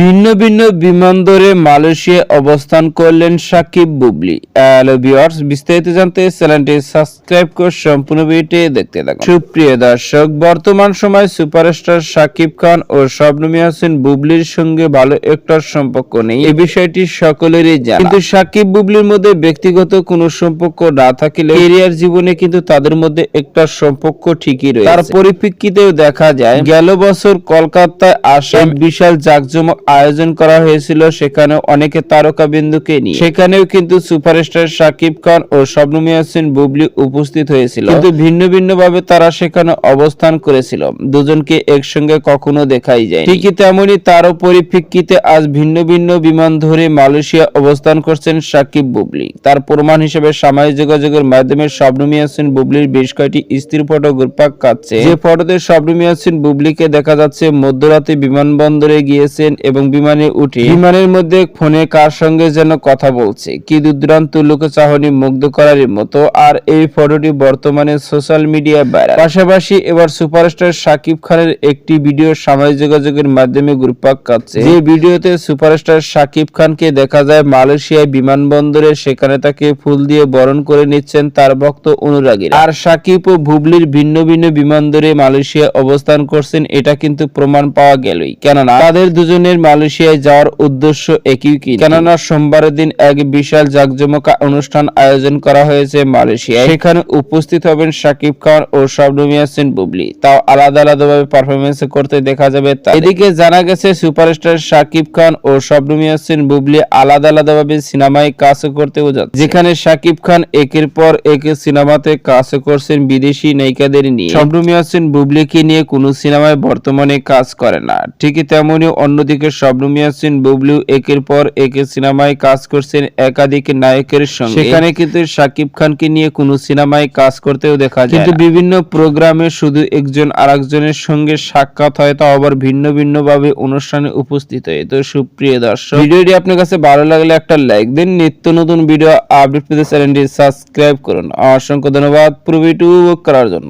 ভিন্ন ভিন্ন বিমানবন্দরে মালয়েশিয়া অবস্থান করলেন সাকিব বুবলি। বিস্তারিত জানতে চ্যানেলটি সাবস্ক্রাইব করে সম্পূর্ণ ভিডিওটি দেখতে থাকুন। সুপ্রিয় দর্শক, বর্তমান সময় সুপারস্টার সাকিব খান ও শবনম ইয়াসিন বুবলির সঙ্গে ভালো একটা সম্পর্ক নেই। এই বিষয়টি সকলেরই জানা। কিন্তু সাকিব বুবলির মধ্যে ব্যক্তিগত কোনো সম্পর্ক না থাকলে কেরিয়ার জীবনে কিন্তু তাদের মধ্যে একটা সম্পর্ক ঠিকই রয়েছে। তার পরিপ্রেক্ষিতেও দেখা যায়, গেল বছর কলকাতায় আসা বিশাল জাঁকজমক আয়োজন করা হয়েছিল সেখানে অনেকে তারকা বিন্দুকে নিয়ে। সেখানেও কিন্তু সুপারস্টার সাকিব খান ও শবনম ইয়াসিন বুবলি উপস্থিত হয়েছিল। কিন্তু ভিন্ন ভিন্ন ভাবে তারা সেখানে অবস্থান করেছিল। দুজনকে একসঙ্গে কখনো দেখাই যায় ঠিকই তেমনি তারও পরিপ্রেক্ষিতে আজ ভিন্ন ভিন্ন বিমান ধরে মালয়েশিয়া অবস্থান করছেন সাকিব বুবলি। তার প্রমাণ হিসেবে সামাজিক যোগাযোগের মাধ্যমে শবনম ইয়াসিন বুবলির বেশ কয়েকটি স্ত্রী ফটো ঘুরপাক কাচ্ছে যে ফটোতে শবনম ইয়াসিন বুবলিকে দেখা যাচ্ছে, মধ্যরাতে বিমানবন্দরে গিয়েছেন এবং বিমানে উঠে বিমানের মধ্যে ফোনে কার সঙ্গে যেন কথা বলছে, কি দুর্দান্ত লোক চাহনি মুগ্ধ করার মতো, আর এই ফটোটি বর্তমানে সোশ্যাল মিডিয়ায় ভাইরাল। পাশাপাশি এবার সুপারস্টার সাকিব খানের একটি ভিডিও সামাজিক যোগাযোগের মাধ্যমে ঘুরপাক কাচ্ছে যে ভিডিওতে সুপারস্টার সাকিব খানকে দেখা যায় মালয়েশিয়ায় বিমানবন্দরে, সেখানে তাকে ফুল দিয়ে বরণ করে নিচ্ছেন তার ভক্ত অনুরাগীরা। আর সাকিব ও বুবলির ভিন্ন ভিন্ন বিমানবন্দরে মালয়েশিয়া অবস্থান করছেন, এটা কিন্তু প্রমাণ পাওয়া গেলই। কেননা তাদের দুজনের মালয়েশিয়ায় যাওয়ার উদ্দেশ্য একই কি? কেননা সোমবারের দিন এক বিশাল জাকজমকা অনুষ্ঠান আয়োজন করা হয়েছে মালয়েশিয়ায়। সেখানে উপস্থিত হবেন সাকিব খান ও শবনম ইয়াসিন বুবলি। তাও আলাদা আলাদা ভাবে পারফরমেন্স করতে দেখা যাবে এদিকে জানা গেছে সুপারস্টার সাকিব খান ও শবনম ইয়াসিন বুবলি আলাদা আলাদা ভাবে সিনেমায় কাজ করতেও যাচ্ছে। যেখানে সাকিব খান একের পর এক সিনেমাতে কাজ করছেন বিদেশি নায়িকাদের নিয়ে। শবনম ইয়াসিন বুবলিকে নিয়ে কোনো সিনেমায় বর্তমানে কাজ করে না। ঠিকই তেমনি অন্যদিকে ইয়াসিন বুবলিও একের পর এক সিনেমায় কাজ করছেন একাধিক নায়কের সঙ্গে। সেখানে কিন্তু সাকিব খানকে নিয়ে কোনো সিনেমায় কাজ করতেও দেখা যায় কিন্তু বিভিন্ন প্রোগ্রামে শুধু একজন আরেকজনের সঙ্গে সাক্ষাৎ হয় তা আবার ভিন্ন ভিন্ন ভাবে অনুষ্ঠানে উপস্থিত হয়। তো সুপ্রিয় দর্শক ভিডিওটি আপনার কাছে ভালো লাগলে একটা লাইক দিন। নিত্য নতুন ভিডিও আপডেট পেতে চ্যানেলটি সাবস্ক্রাইব করুন। অসংখ্য ধন্যবাদ। পুরো ভিডিও করার জন্য।